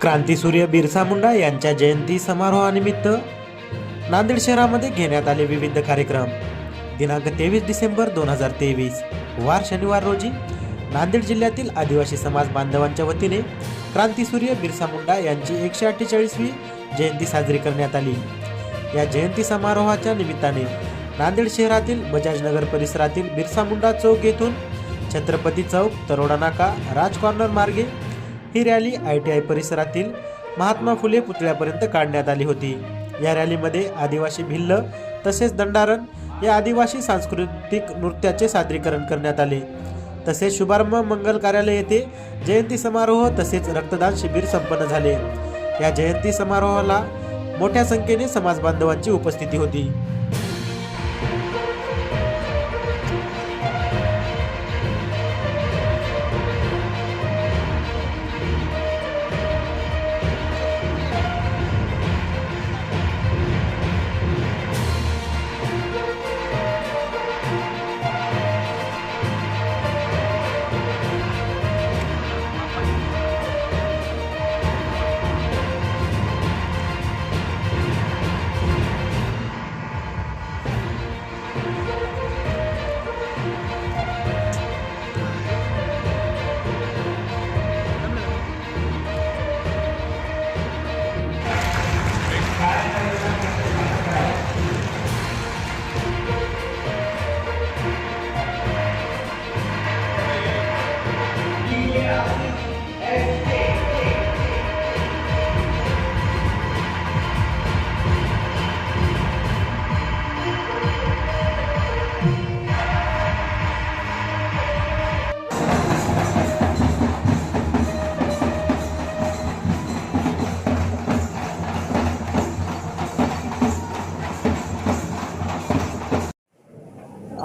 क्रांतीसूर्य बिरसा मुंडा यांच्या जयंती समारोहानिमित्त नांदेड शहरामध्ये घेण्यात आले विविध कार्यक्रम. दिनांक तेवीस डिसेंबर दोन हजार तेवीस वार शनिवार रोजी नांदेड जिल्ह्यातील आदिवासी समाज बांधवांच्या वतीने क्रांतीसूर्य बिरसा मुंडा यांची एकशे अठ्ठेचाळीसवी जयंती साजरी करण्यात आली. या जयंती समारोहाच्या निमित्ताने नांदेड शहरातील बजाजनगर परिसरातील बिरसा मुंडा चौक येथून छत्रपती चौक तरोडा नाका राज कॉर्नर मार्गे ही रॅली आय टी आय परिसरातील महात्मा फुले पुतळ्यापर्यंत काढण्यात आली होती. या रॅलीमध्ये आदिवासी भिल्ल तसेच दंडारण या आदिवासी सांस्कृतिक नृत्याचे सादरीकरण करण्यात आले. तसेच शुभारंभ मंगल कार्यालय येथे जयंती समारोह तसेच रक्तदान शिबिर संपन्न झाले. या जयंती समारोहाला मोठ्या संख्येने समाजबांधवांची उपस्थिती होती.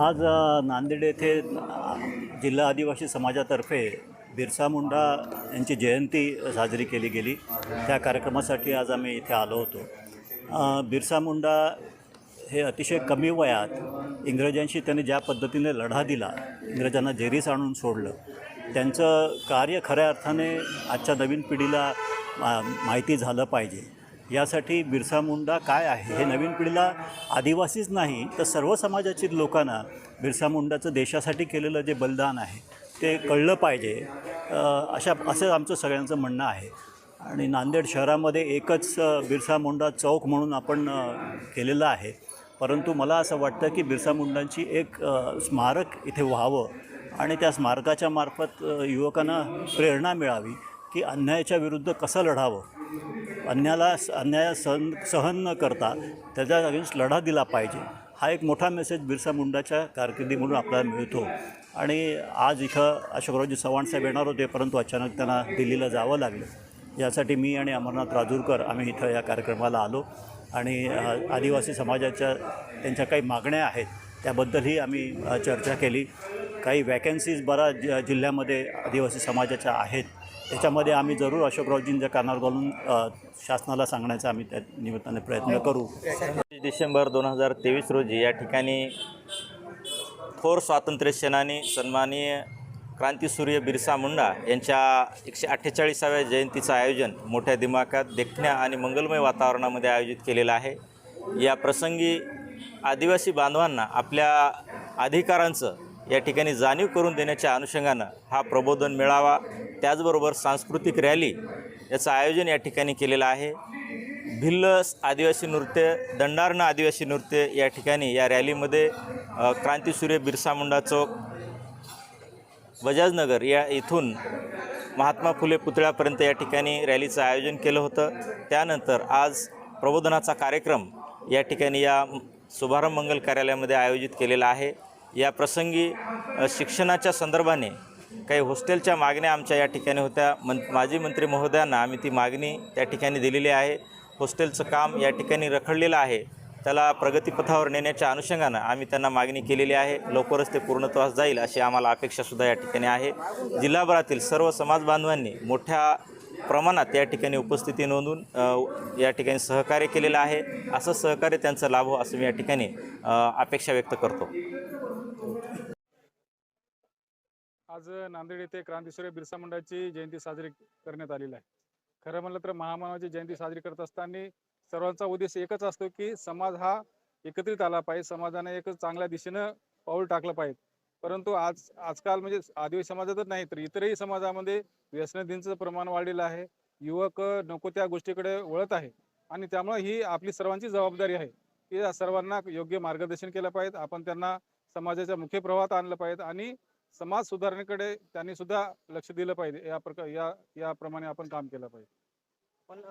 आज नांदेड येथे जिल्हा आदिवासी समाजातर्फे बिरसा मुंडा यांची जयंती साजरी केली गेली. त्या कार्यक्रमासाठी आज आम्ही इथे आलो होतो. बिरसा मुंडा हे अतिशय कमी वयात इंग्रजांशी त्यांनी ज्या पद्धतीने लढा दिला इंग्रजांना जेरीस आणून सोडलं त्यांचं कार्य खऱ्या अर्थाने आजच्या नवीन पिढीला मा- माहिती झालं पाहिजे. यासाठी बिरसा मुंडा काय आहे? हे नवीन पिढीला आदिवासीच नाही तर सर्व समाजातील लोकांना बिरसा मुंडाचं देशासाठी केलेलं जे बलिदान आहे ते कळलं पाहिजे. अशा असं आमचं सगळ्यांचं म्हणणं आहे. आणि नांदेड शहरामध्ये एकच बिरसा मुंडा चौक म्हणून आपण केलेलं आहे. परंतु मला असं वाटतं की बिरसा मुंडांची एक स्मारक इथे व्हावं आणि त्या स्मारकाच्या मार्फत युवकांना प्रेरणा मिळावी. की अन्यायाच्या विरुद्ध कसं लढावं? अन्याला अन्याय सहन सहन न करता त्याच्या अगेन्स्ट लढा दिला पाहिजे. हा एक मोठा मेसेज बिरसा मुंडाच्या कारकिर्दीमधून आपल्याला मिळतो. आणि आज इथं अशोकरावजी चव्हाण साहेब येणार होते परंतु अचानक त्यांना दिल्लीला जावं लागलं. यासाठी मी आणि अमरनाथ राजूरकर आम्ही इथं या कार्यक्रमाला आलो. आणि आदिवासी समाजाच्या त्यांच्या काही मागण्या आहेत त्याबद्दलही आम्ही चर्चा केली. काही वॅकन्सीज बरा ज जिल्ह्यामध्ये आदिवासी समाजाच्या आहेत. त्याच्यामध्ये आम्ही जरूर अशोकरावजींच्या कानावर घालून शासनाला सांगण्याचा आम्ही त्या निमित्ताने प्रयत्न करू. डिसेंबर दोन हजार तेवीस रोजी या ठिकाणी थोर स्वातंत्र्य सेनानी सन्माननीय क्रांतीसूर्य बिरसा मुंडा यांच्या एकशे अठ्ठेचाळीसाव्या जयंतीचं आयोजन मोठ्या दिमाखात देखण्या आणि मंगलमय वातावरणामध्ये आयोजित केलेलं आहे. या प्रसंगी आदिवासी बांधवांना आपल्या अधिकारांचं या ठिकाणी जाणीव करून देण्याच्या अनुषंगानं हा प्रबोधन मेळावा त्याचबरोबर सांस्कृतिक रॅली याचं आयोजन या ठिकाणी केलेलं आहे. भिल्ल आदिवासी नृत्य दंडार्ण आदिवासी नृत्य या ठिकाणी या रॅलीमध्ये क्रांतीसूर्य बिरसा मुंडा चौक बजाजनगर या इथून महात्मा फुले पुतळ्यापर्यंत या ठिकाणी रॅलीचं आयोजन केलं होतं. त्यानंतर आज प्रबोधनाचा कार्यक्रम या ठिकाणी या शुभारंभ मंगल कार्यालयामध्ये आयोजित केलेला आहे. या प्रसंगी शिक्षणाच्या संदर्भाने काही हॉस्टेलच्या मागण्या आमच्या या ठिकाणी होत्या. मं माजी मंत्री महोदयांना आम्ही ती मागणी त्या ठिकाणी दिलेली आहे. हॉस्टेलचं काम या ठिकाणी रखडलेलं आहे. त्याला प्रगतीपथावर नेण्याच्या अनुषंगानं आम्ही त्यांना मागणी केलेली आहे. लवकरच ते पूर्णत्वास जाईल अशी आम्हाला अपेक्षासुद्धा या ठिकाणी आहे. जिल्हाभरातील सर्व समाज बांधवांनी मोठ्या प्रमाणात या ठिकाणी उपस्थिती नोंदून या ठिकाणी सहकार्य केलेलं आहे. असं सहकार्य त्यांचा लाभ हो असं मी या ठिकाणी अपेक्षा व्यक्त करतो. आज नांदेड येथे क्रांतीसूर्य बिरसा मुंडाची जयंती साजरी करण्यात आलेली आहे. खरं म्हणलं तर महामानवाची जयंती साजरी करत असताना सर्वांचा उद्देश एकच असतो की समाज हा एकत्रित आला पाहिजे समाजाने एक चांगल्या दिशेनं पाऊल टाकलं पाहिजे. परंतु आज आजकाल म्हणजे आदिवासी समाजातच नाही तर इतरही समाजामध्ये व्यसनदिनचं प्रमाण वाढलेलं आहे. युवक नको त्या गोष्टीकडे वळत आहे आणि त्यामुळे ही आपली सर्वांची जबाबदारी आहे की सर्वांना योग्य मार्गदर्शन केलं पाहिजे. आपण त्यांना समाजाच्या मुख्य प्रवाहात आणलं पाहिजे आणि समाज सुधारणेकडे त्यांनी सुद्धा लक्ष दिलं पाहिजे. या प्रकार या याप्रमाणे आपण काम केलं पाहिजे. पण